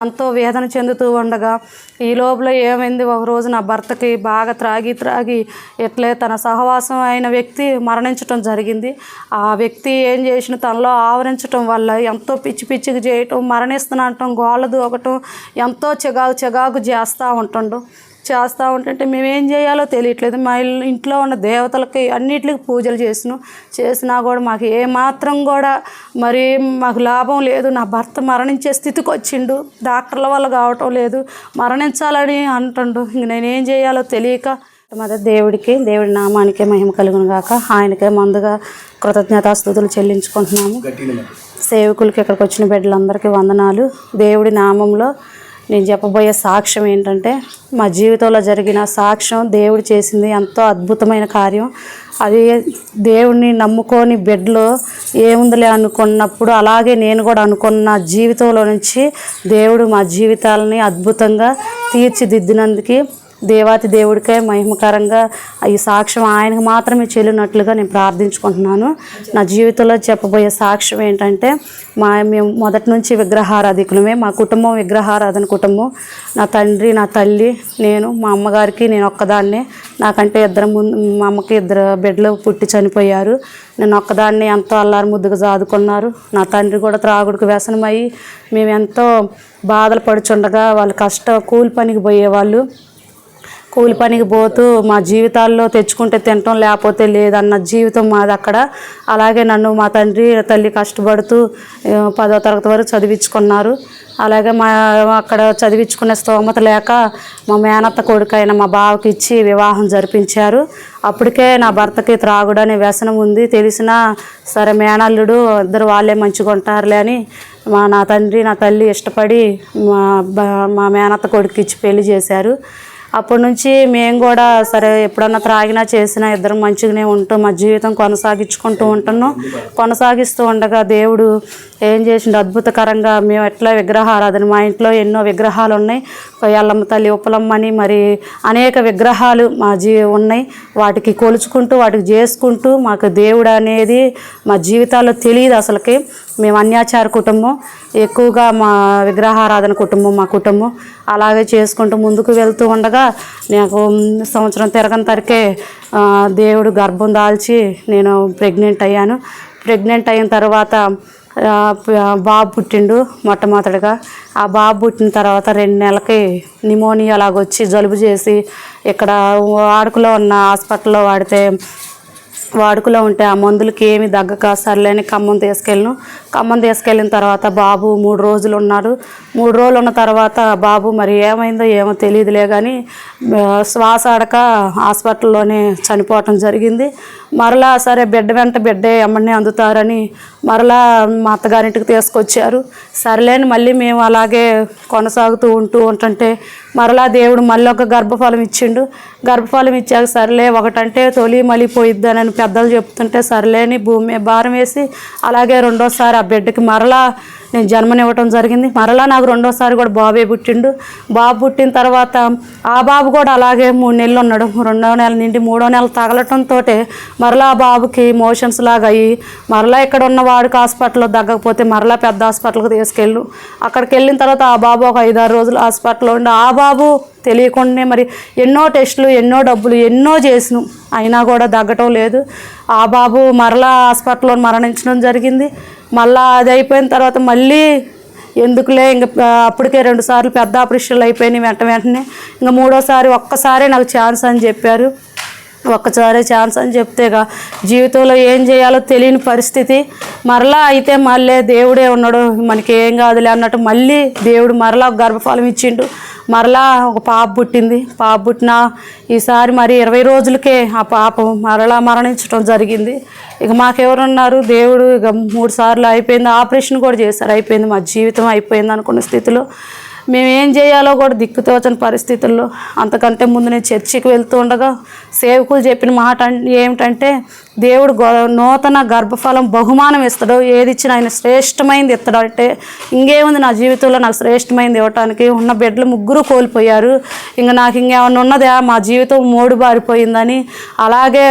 ఎంతో వేదన చెందుతూ ఉండగా ఈ లోపల ఏమైంది? ఒక రోజు నా భర్తకి బాగా త్రాగి త్రాగి ఎట్లే తన సహవాసం అయిన వ్యక్తి మరణించటం జరిగింది. ఆ వ్యక్తి ఏం చేసిన తనలో ఆవరించటం వల్ల ఎంతో పిచ్చి పిచ్చికి చేయటం మరణిస్తున్నటం గోళ్ళ దూకటం ఎంతో చిగాకు చిగాకు చేస్తూ ఉంటుండు. చేస్తూ ఉంటుంటే మేము ఏం చేయాలో తెలియట్లేదు. మా ఇల్లు ఇంట్లో ఉన్న దేవతలకి అన్నిటికి పూజలు చేసినాం చేసినా కూడా మాకు ఏ మాత్రం కూడా మరి మాకు లాభం లేదు. నా భర్త మరణించే స్థితికి వచ్చిండు. డాక్టర్ల వల్ల కావటం లేదు. మరణించాలని అంటుండు. ఇంక నేనేం చేయాలో తెలియక మొదటి దేవుడికి దేవుడి నామానికే మహిమ కలుగును గాక. ఆయనకే ముందుగా కృతజ్ఞతాస్థుతులు చెల్లించుకుంటున్నాము. సేవకులకి ఇక్కడికి వచ్చిన బిడ్డలందరికీ వందనాలు. దేవుడి నామంలో నేను చెప్పబోయే సాక్ష్యం ఏంటంటే మా జీవితంలో జరిగిన సాక్ష్యం దేవుడు చేసింది ఎంతో అద్భుతమైన కార్యం. అది దేవుడిని నమ్ముకొని బెడ్లో ఏముందిలే అనుకున్నప్పుడు అలాగే నేను కూడా అనుకున్న జీవితంలో నుంచి దేవుడు మా జీవితాలని అద్భుతంగా తీర్చిదిద్దినందుకు దేవాతి దేవుడికే మహిమకరంగా ఈ సాక్ష్యం ఆయనకు మాత్రమే చెల్లినట్లుగా నేను ప్రార్థించుకుంటున్నాను. నా జీవితంలో చెప్పబోయే సాక్ష్యం ఏంటంటే మా మేము మొదటి నుంచి విగ్రహారాధికులమే. మా కుటుంబం విగ్రహారాధన కుటుంబం. నా తండ్రి నా తల్లి నేను మా అమ్మగారికి నేను ఒక్కదాన్నే. నాకంటే ఇద్దరు ముందు మా అమ్మకి ఇద్దరు బిడ్డలు పుట్టి చనిపోయారు. నేను ఒక్కదాన్ని ఎంతో అల్లారు ముద్దుగా సాదుకున్నారు. నా తండ్రి కూడా త్రాగుడికి వ్యసనమయ్యి మేము ఎంతో బాధలు పడుచుండగా వాళ్ళు కష్ట కూలి పనికి పోయేవాళ్ళు. కూలి పనికి పోతూ మా జీవితాల్లో తెచ్చుకుంటే తినటం లేకపోతే లేదన్న జీవితం మాది అక్కడ. అలాగే నన్ను మా తండ్రి తల్లి కష్టపడుతూ పదో తరగతి వరకు చదివించుకున్నారు. అలాగే మా అక్కడ చదివించుకునే స్తోమత లేక మా మేనత్త కొడుకైన మా బావకి ఇచ్చి వివాహం జరిపించారు. అప్పటికే నా భర్తకి త్రాగుడు అనే వ్యసనం ఉంది. తెలిసినా సరే మేనల్లుడు ఇద్దరు వాళ్ళే మంచిగా ఉంటారులే అని మా నా తండ్రి నా తల్లి ఇష్టపడి మా మా మేనత్త కొడుకు ఇచ్చి పెళ్ళి చేశారు. అప్పటి నుంచి మేము కూడా సరే ఎప్పుడన్నా త్రాగినా చేసినా ఇద్దరం మంచిగానే ఉంటూ మా జీవితం కొనసాగించుకుంటూ ఉంటున్నాం. కొనసాగిస్తూ ఉండగా దేవుడు ఏం చేసిండు? అద్భుతకరంగా మేము ఎట్లా విగ్రహారాధన మా ఇంట్లో ఎన్నో విగ్రహాలు ఉన్నాయి. ఎల్లమ్మ తల్లి ఉప్పలమ్మని మరి అనేక విగ్రహాలు మా జీ ఉన్నాయి. వాటికి కొలుచుకుంటూ వాటికి చేసుకుంటూ మాకు దేవుడు అనేది మా జీవితాల్లో తెలియదు అసలుకి. మేము అన్యాచార కుటుంబం ఎక్కువగా మా విగ్రహారాధన కుటుంబం మా కుటుంబం అలాగే చేసుకుంటూ ముందుకు వెళ్తూ ఉండగా నాకు సంవత్సరం తిరగని తరకే దేవుడు గర్భం దాల్చి నేను ప్రెగ్నెంట్ అయ్యాను. ప్రెగ్నెంట్ అయిన తర్వాత బాబు పుట్టిండు మొట్టమొదటిగా. ఆ బాబు పుట్టిన తర్వాత రెండు నెలలకి నిమోనియా వచ్చి జలుబు చేసి ఇక్కడ వాడుకలో ఉన్న హాస్పిటల్లో వాడితే వాడుకలో ఉంటే ఆ మందులకి ఏమి దగ్గక సర్లేని ఖమ్మం తీసుకెళ్ళను. ఖమ్మం తీసుకెళ్ళిన తర్వాత బాబు మూడు రోజులు ఉన్నారు మూడు రోజులు ఉన్న తర్వాత బాబు మరి ఏమైందో ఏమో తెలియదులే కానీ శ్వాస ఆడక హాస్పిటల్లోనే చనిపోవటం జరిగింది. మరలా సరే బిడ్డ వెంట బిడ్డే ఎమ్మడిని అందుతారని మరలా మా అత్తగారింటికి తీసుకొచ్చారు. సరేలేని మళ్ళీ మేము అలాగే కొనసాగుతూ ఉంటూ ఉంటుంటే మరలా దేవుడు మళ్ళీ ఒక గర్భఫలం ఇచ్చిండు. గర్భఫలం ఇచ్చాక సర్లే ఒకటంటే తొలి మళ్ళీ పోయిద్దానని పెద్దలు చెప్తుంటే సర్లేని భూమి భారం వేసి అలాగే రెండోసారి ఆ బిడ్డకి మరలా నేను జన్మనివ్వటం జరిగింది. మరలా నాకు రెండోసారి కూడా బాబే పుట్టిండు. బాబు పుట్టిన తర్వాత ఆ బాబు కూడా అలాగే మూడు నెలలు ఉన్నాడు. రెండో నెల నుండి మూడో నెల తగలటంతో మరలా ఆ బాబుకి మోషన్స్ లాగా అయ్యి మరలా ఇక్కడ ఉన్న వాడికి హాస్పిటల్లో తగ్గకపోతే మరలా పెద్ద హాస్పిటల్కి తీసుకెళ్ళు. అక్కడికి వెళ్ళిన తర్వాత ఆ బాబు ఒక ఐదారు రోజులు హాస్పిటల్లో ఉండి ఆ బాబు తెలియకుండానే మరి ఎన్నో టెస్టులు ఎన్నో డబ్బులు ఎన్నో చేసినాం అయినా కూడా తగ్గటం లేదు. ఆ బాబు మరలా హాస్పిటల్లో మరణించడం జరిగింది. మళ్ళీ అది అయిపోయిన తర్వాత మళ్ళీ ఎందుకులే ఇంక అప్పటికే రెండు సార్లు పెద్ద ఆపరేషన్లు అయిపోయినాయి వెంట వెంటనే. ఇంకా మూడోసారి ఒక్కసారే నాకు ఛాన్స్ అని చెప్పారు. ఒక్కసారి ఛాన్స్ అని చెప్తేగా జీవితంలో ఏం చేయాలో తెలియని పరిస్థితి. మరలా అయితే మళ్ళీ దేవుడే ఉన్నాడు మనకి ఏం కాదులే అన్నట్టు మళ్ళీ దేవుడు మరలా గర్భఫలం ఇచ్చిండు. మరలా ఒక పాప పుట్టింది. పాప పుట్టిన ఈసారి మరి ఇరవై రోజులకే ఆ పాప మరలా మరణించడం జరిగింది. ఇక మాకెవరున్నారు? దేవుడు ఇక మూడు సార్లు అయిపోయింది. ఆపరేషన్ కూడా చేశారు. అయిపోయింది మా జీవితం అయిపోయింది అనుకున్న స్థితిలో. మేము ఏం చేయాలో కూడా దిక్కుతోచని పరిస్థితుల్లో అంతకంటే ముందు నేను చర్చికి వెళ్తూ ఉండగా సేవకులు చెప్పిన మాట ఏమిటంటే దేవుడు నూతన గర్భఫలం బహుమానం ఇస్తాడు ఏది ఇచ్చినా ఆయన శ్రేష్టమైంది ఇస్తాడు అంటే ఇంకేముంది నా జీవితంలో నాకు శ్రేష్టమైంది ఇవ్వటానికి? ఉన్న బిడ్డలు ముగ్గురు కోల్పోయారు. ఇంకా నాకు ఇంకేమన్నా ఉన్నదా? మా జీవితం మూడు బారిపోయిందని అలాగే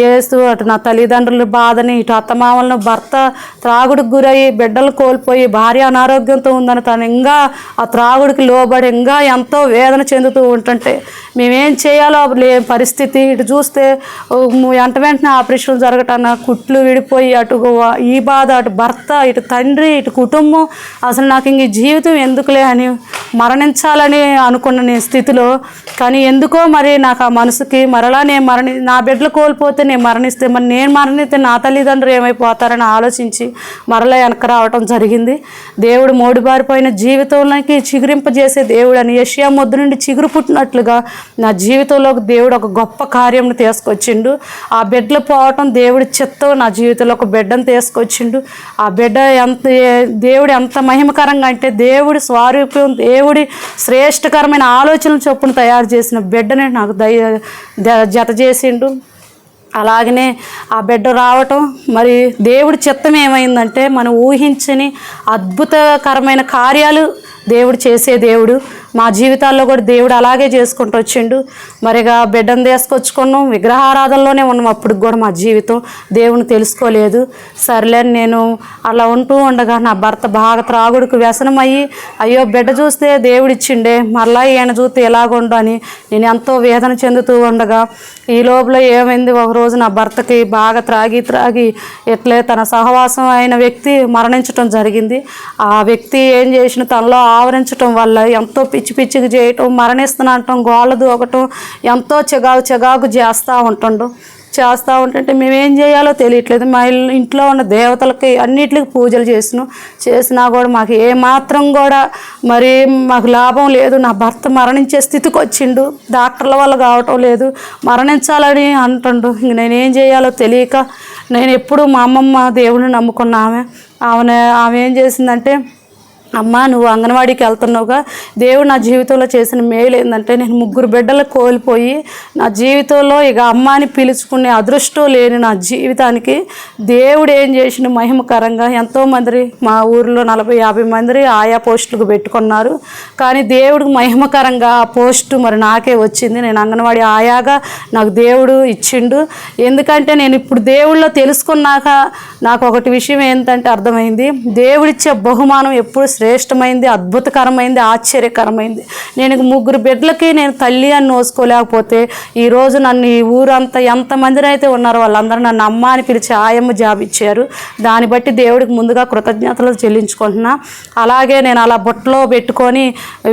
ఏస్తూ అటు నా తల్లిదండ్రుల బాధని ఇటు అత్తమామలను భర్త త్రాగుడికి గురయ్యి బిడ్డలు కోల్పోయి భార్య అనారోగ్యంతో ఉందని తను ఇంకా ఆ త్రాగుడికి లోబడి ఇంకా ఎంతో వేదన చెందుతూ ఉంటుంటే మేమేం చేయాలో లే పరిస్థితి ఇటు చూస్తే వెంట వెంటనే ఆపరేషన్ జరగటాన కుట్లు విడిపోయి అటు ఈ బాధ అటు భర్త ఇటు తండ్రి ఇటు కుటుంబం అసలు నాకు ఇంక ఈ జీవితం ఎందుకులే అని మరణించాలని అనుకున్న నేను స్థితిలో కానీ ఎందుకో మరి నాకు ఆ మనసుకి మరలా నేను మరణి నా బిడ్డలు కోల్పోతే నేను మరణిస్తే మరి నేను మరణిస్తే నా తల్లిదండ్రులు ఏమైపోతారని ఆలోచించి మరలా వెనక రావటం జరిగింది. దేవుడు మోడిబారిపోయిన జీవితంలోకి చిగురింపజేసే దేవుడు అని యష్యా మొద్దు నుండి చిగురు పుట్టినట్లుగా నా జీవితంలోకి దేవుడు ఒక గొప్ప కార్యంను తీసుకొచ్చిండు. ఆ బిడ్డలు పోవటం దేవుడి చిత్తం నా జీవితంలో ఒక బిడ్డను తీసుకొచ్చిండు. ఆ బిడ్డ ఎంత దేవుడు ఎంత మహిమకరంగా అంటే దేవుడి స్వారూప్యం దేవుడి శ్రేష్టకరమైన ఆలోచనలు చొప్పున తయారు చేసిన బిడ్డని నాకు దయ జత చేసిండు అలాగనే ఆ బిడ్డ రావటం మరి దేవుడి చిత్తం ఏమైందంటే మనం ఊహించని అద్భుతకరమైన కార్యాలు దేవుడు చేసే దేవుడు. మా జీవితాల్లో కూడా దేవుడు అలాగే చేసుకుంటూ వచ్చిండు. మరిగా బిడ్డను తీసుకొచ్చుకున్నాం. విగ్రహారాధనలోనే ఉన్నాం. అప్పుడు కూడా మా జీవితం దేవుని తెలుసుకోలేదు. సర్లే నేను అలా ఉంటూ ఉండగా నా భర్త బాగా త్రాగుడుకు వ్యసనం అయ్యి అయ్యో బిడ్డ చూస్తే దేవుడు ఇచ్చిండే మరలా ఈయన చూస్తే ఎలాగుండు అని నేను ఎంతో వేదన చెందుతూ ఉండగా ఈ లోపల ఏమైంది? ఒక రోజు నా భర్తకి బాగా త్రాగి త్రాగి ఎట్లే తన సహవాసం అయిన వ్యక్తి మరణించటం జరిగింది. ఆ వ్యక్తి ఏం చేసిన తనలో ఆవరించటం వల్ల ఎంతో పిచ్చి పిచ్చి పిచ్చికి చేయటం మరణిస్తున్నా అంటాం గోళ్ళ దూకటం ఎంతో చిగాకు చిగాకు చేస్తూ ఉంటుండు. చేస్తూ ఉంటుంటే మేమేం చేయాలో తెలియట్లేదు. మా ఇల్లు ఇంట్లో ఉన్న దేవతలకి అన్నిటికి పూజలు చేసినాం చేసినా కూడా మాకు ఏ మాత్రం కూడా మరి మాకు లాభం లేదు. నా భర్త మరణించే స్థితికి వచ్చిండు. డాక్టర్ల వల్ల కావటం లేదు. మరణించాలని అంటుండు. ఇంక నేను ఏం చేయాలో తెలియక నేను ఎప్పుడు మా అమ్మమ్మ దేవుడిని నమ్ముకున్న ఆమె. ఆమె ఆమె ఏం చేసిందంటే అమ్మ నువ్వు అంగన్వాడీకి వెళ్తున్నావుగా. దేవుడు నా జీవితంలో చేసిన మేలు ఏంటంటే నేను ముగ్గురు బిడ్డలు కోల్పోయి నా జీవితంలో ఇక అమ్మ అని పిలుచుకునే అదృష్టం లేని నా జీవితానికి దేవుడు ఏం చేసిన మహిమకరంగా ఎంతోమంది మా ఊరిలో నలభై యాభై మంది ఆయా పోస్టులకు పెట్టుకున్నారు. కానీ దేవుడికి మహిమకరంగా ఆ పోస్టు మరి నాకే వచ్చింది. నేను అంగన్వాడీ ఆయాగా నాకు దేవుడు ఇచ్చిండు. ఎందుకంటే నేను ఇప్పుడు దేవుళ్ళో తెలుసుకున్నాక నాకు ఒకటి విషయం ఏంటంటే అర్థమైంది. దేవుడిచ్చే బహుమానం ఎప్పుడు శ్రేష్టమైంది అద్భుతకరమైంది ఆశ్చర్యకరమైంది. నేను ముగ్గురు బిడ్డలకి నేను తల్లి అని నోసుకోలేకపోతే ఈరోజు నన్ను ఈ ఊరంతా ఎంతమందిని అయితే ఉన్నారో వాళ్ళందరూ నన్ను అమ్మ అని పిలిచి ఆయమ్మ జాబ్ ఇచ్చారు దాన్ని బట్టి దేవుడికి ముందుగా కృతజ్ఞతలు చెల్లించుకుంటున్నా. అలాగే నేను అలా బుట్టలో పెట్టుకొని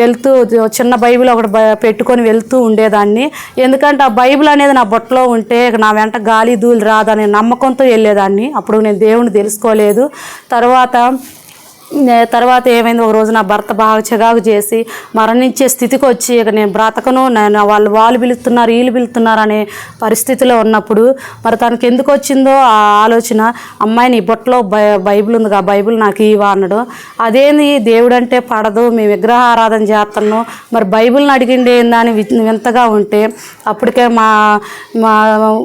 వెళ్తూ చిన్న బైబిల్ ఒకటి పెట్టుకొని వెళ్తూ ఉండేదాన్ని. ఎందుకంటే ఆ బైబిల్ అనేది నా బుట్టలో ఉంటే నా వెంట గాలి ధూళి రాదనే నమ్మకంతో వెళ్ళేదాన్ని. అప్పుడు నేను దేవుని తెలుసుకోలేదు. తర్వాత తర్వాత ఏమైంది? ఒక రోజు నా భర్త బాగా చిగాకు చేసి మరణించే స్థితికి వచ్చి ఇక నేను బ్రతకను నేను వాళ్ళు వాళ్ళు పిలుస్తున్నారు వీళ్ళు పిలుస్తున్నారు అనే పరిస్థితిలో ఉన్నప్పుడు మరి తనకి ఎందుకు వచ్చిందో ఆ ఆలోచన అమ్మాయిని బొట్టలో బుట్టలో బైబిల్ ఉంది ఆ బైబిల్ నాకు ఇవా అన్నాడు. అదేంది? దేవుడు అంటే పడదు మేము విగ్రహ ఆరాధన చేస్తున్నాం మరి బైబిల్ని అడిగిండే ఏందని వి- వింతగా ఉంటే అప్పటికే మా మా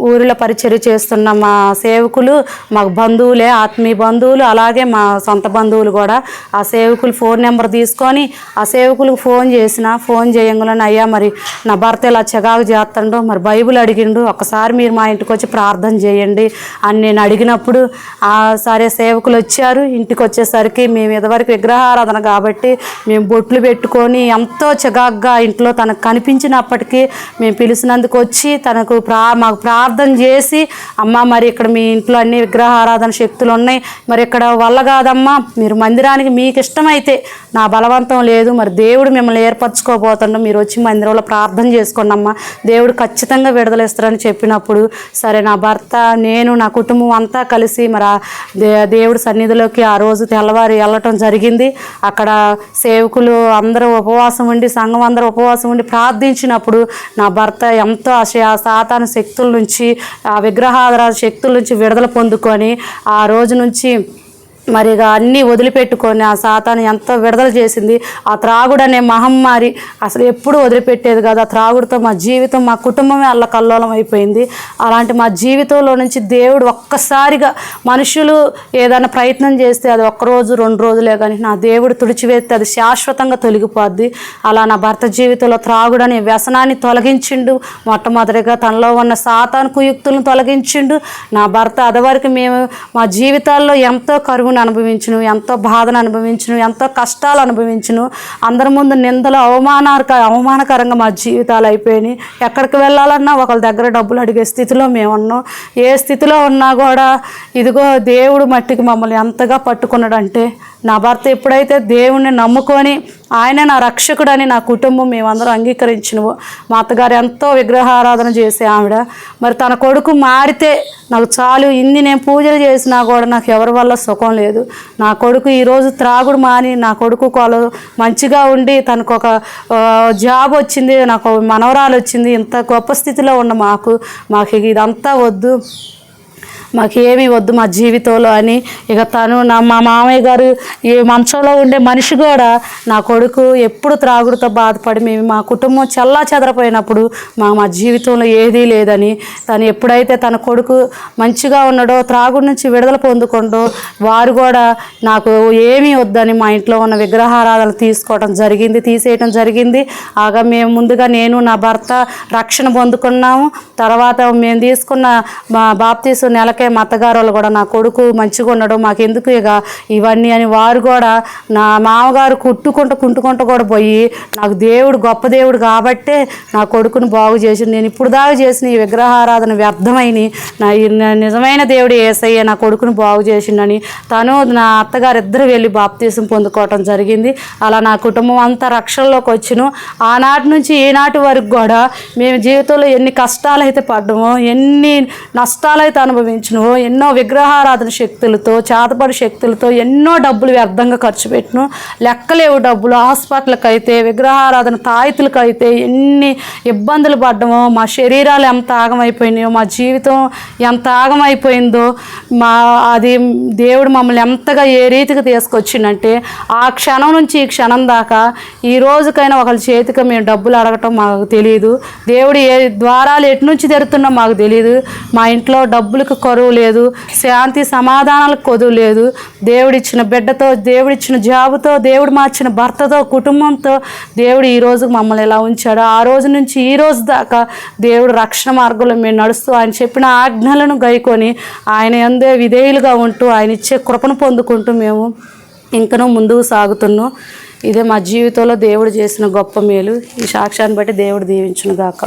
ఊరిలో పరిచర్య చేస్తున్న మా సేవకులు మాకు బంధువులే ఆత్మీయ బంధువులు అలాగే మా సొంత బంధువులు కూడా ఆ సేవకులు ఫోన్ నెంబర్ తీసుకొని ఆ సేవకులకు ఫోన్ చేసిన ఫోన్ చేయంగానే అయ్యా మరి నా భర్త ఇలా చెగాకు చేస్తాడు మరి బైబిల్ అడిగిండు ఒకసారి మీరు మా ఇంటికి వచ్చి ప్రార్థన చేయండి అని నేను అడిగినప్పుడు ఆ సరే సేవకులు వచ్చారు. ఇంటికి వచ్చేసరికి మేము ఇదివరకు విగ్రహారాధన కాబట్టి మేము బొట్లు పెట్టుకొని ఎంతో చికాగ్గా ఇంట్లో తనకు కనిపించినప్పటికీ మేము పిలిచినందుకు వచ్చి తనకు ప్రా మాకు ప్రార్థన చేసి అమ్మ మరి ఇక్కడ మీ ఇంట్లో అన్ని విగ్రహారాధన శక్తులు ఉన్నాయి మరి ఇక్కడ వల్ల కాదమ్మా మీరు మందిరానికి మీకు ఇష్టమైతే నా బలవంతం లేదు. మరి దేవుడు మిమ్మల్ని ఏర్పరచుకోబోతుండో. మీరు వచ్చి మందిరంలో ప్రార్థన చేసుకోండి దేవుడు ఖచ్చితంగా విడుదలేస్తారని చెప్పినప్పుడు సరే నా భర్త నేను నా కుటుంబం అంతా కలిసి మరి దేవుడు దేవుడి సన్నిధిలోకి ఆ రోజు తెల్లవారి వెళ్ళటం జరిగింది. అక్కడ సేవకులు అందరూ ఉపవాసం ఉండి సంఘం అందరూ ఉపవాసం ఉండి ప్రార్థించినప్పుడు నా భర్త ఎంతో సాతాన శక్తుల నుంచి ఆ విగ్రహాధార శక్తుల నుంచి విడుదల పొందుకొని ఆ రోజు నుంచి మరి ఇక అన్నీ వదిలిపెట్టుకొని ఆ సాతాను ఎంతో విడుదల చేసింది ఆ త్రాగుడు అనే మహమ్మారి అసలు ఎప్పుడు వదిలిపెట్టేది కాదు. ఆ త్రాగుడితో మా జీవితం మా కుటుంబమే అల్లకల్లోలం అయిపోయింది. అలాంటి మా జీవితంలో నుంచి దేవుడు ఒక్కసారిగా మనుషులు ఏదైనా ప్రయత్నం చేస్తే అది ఒక్కరోజు రెండు రోజులే కానీ నా దేవుడు తుడిచివేస్తే అది శాశ్వతంగా తొలగిపోద్ది. అలా నా భర్త జీవితంలో త్రాగుడు అనే వ్యసనాన్ని తొలగించిండు. మొట్టమొదటిగా తనలో ఉన్న సాతాను కుయుక్తులను తొలగించిండు. నా భర్త అదవరకు మేము మా జీవితాల్లో ఎంతో కరువు కరువును అనుభవించును ఎంతో బాధను అనుభవించును ఎంతో కష్టాలు అనుభవించును. అందరి ముందు నిందలు అవమానక అవమానకరంగా మా జీవితాలు అయిపోయినాయి. ఎక్కడికి వెళ్ళాలన్నా ఒకళ్ళ దగ్గర డబ్బులు అడిగే స్థితిలో మేము ఉన్నాం ఏ స్థితిలో ఉన్నా కూడా ఇదిగో దేవుడు మట్టికి మమ్మల్ని ఎంతగా పట్టుకున్నాడంటే నా భర్త ఎప్పుడైతే దేవుణ్ణి నమ్ముకొని ఆయన నా రక్షకుడని నా కుటుంబం మేమందరం అంగీకరించినవు మా అత్తగారు ఎంతో విగ్రహారాధన చేసే ఆవిడ. మరి తన కొడుకు మారితే నాకు చాలు ఇన్ని నేను పూజలు చేసినా కూడా నాకు ఎవరి వల్ల సుఖం లేదు. నా కొడుకు ఈరోజు త్రాగుడు మాని నా కొడుకు కొల మంచిగా ఉండి తనకు ఒక జాబ్ వచ్చింది నాకు మనవరాలు వచ్చింది ఇంత గొప్ప స్థితిలో ఉన్న మాకు మాకు ఇదంతా వద్దు. మాకేమీ వద్దు మా జీవితంలో అని. ఇక తను నా మా మామయ్య గారు ఈ మంచంలో ఉండే మనిషి కూడా నా కొడుకు ఎప్పుడు త్రాగుడుతో బాధపడి మేము మా కుటుంబం చల్లా చెదరపోయినప్పుడు మా మా జీవితంలో ఏదీ లేదని. తను ఎప్పుడైతే తన కొడుకు మంచిగా ఉన్నాడో త్రాగుడు నుంచి విడుదల పొందుకుండో వారు కూడా నాకు ఏమీ వద్దని మా ఇంట్లో ఉన్న విగ్రహారాధన తీసుకోవడం జరిగింది తీసేయటం జరిగింది. ఆగా మేము ముందుగా నేను నా భర్త రక్షణ పొందుకున్నాము. తర్వాత మేము తీసుకున్న మా బాప్తీసు నెలకి మా అత్తగారు వాళ్ళు కూడా నా కొడుకు మంచిగా ఉండడం మాకు ఎందుకు ఇక? ఇవన్నీ అని వారు కూడా నా మామగారు కుట్టుకుంటూ కుంటుకుంటూ కూడా పోయి నాకు దేవుడు గొప్ప దేవుడు కాబట్టే నా కొడుకును బాగు చేసి నేను ఇప్పుడు దాకా చేసిన ఈ విగ్రహారాధన వ్యర్థమైని నా ఈ నిజమైన దేవుడు ఏసయ్య నా కొడుకును బాగు చేసిండని తను నా అత్తగారు ఇద్దరు వెళ్ళి బాప్తీసం పొందుకోవటం జరిగింది. అలా నా కుటుంబం అంతా రక్షణలోకి వచ్చిన. ఆనాటి నుంచి ఈనాటి వరకు కూడా మేము జీవితంలో ఎన్ని కష్టాలు అయితే పడ్డమో ఎన్ని నష్టాలు అయితే అనుభవించినవో ఎన్నో విగ్రహారాధన శక్తులతో చేతపడి శక్తులతో ఎన్నో డబ్బులు వ్యర్థంగా ఖర్చు పెట్టిన. లెక్కలేవు డబ్బులు. హాస్పిటల్కి అయితే విగ్రహారాధన తాయితులకు అయితే ఎన్ని ఇబ్బందులు పడ్డమో మా శరీరాలు ఎంత ఆగమైపోయినాయో మా జీవితం ఎంత ఆగమైపోయిందో మా అది దేవుడు మమ్మల్ని ఎంతగా ఏ రీతికి తీసుకొచ్చిందంటే ఆ క్షణం నుంచి ఈ క్షణం దాకా ఈ రోజుకైనా ఒకళ్ళ చేతికి మేము డబ్బులు అడగటం మాకు తెలియదు దేవుడు ఏ ద్వారాలు ఎటు నుంచి తెరుతున్నా మాకు తెలియదు మా ఇంట్లో డబ్బులకు కరువు లేదు శాంతి సమాధానాలకు కొదువు లేదు. దేవుడిచ్చిన బిడ్డతో దేవుడిచ్చిన జాబుతో దేవుడు మార్చిన భర్తతో కుటుంబంతో దేవుడు ఈ రోజు మమ్మల్ని ఎలా ఉంచాడు? ఆ రోజు నుంచి ఈ రోజు దాకా దేవుడు రక్షణ మార్గంలో మేము నడుస్తూ ఆయన చెప్పిన ఆజ్ఞలను గైకొని ఆయన ఎందే విధేయులుగా ఉంటూ ఆయన ఇచ్చే కృపను పొందుకుంటూ మేము ఇంకనూ ముందుకు సాగుతున్నాం. ఇదే మా జీవితంలో దేవుడు చేసిన గొప్ప మేలు. ఈ సాక్ష్యాన్ని బట్టి దేవుడు దీవించును గాక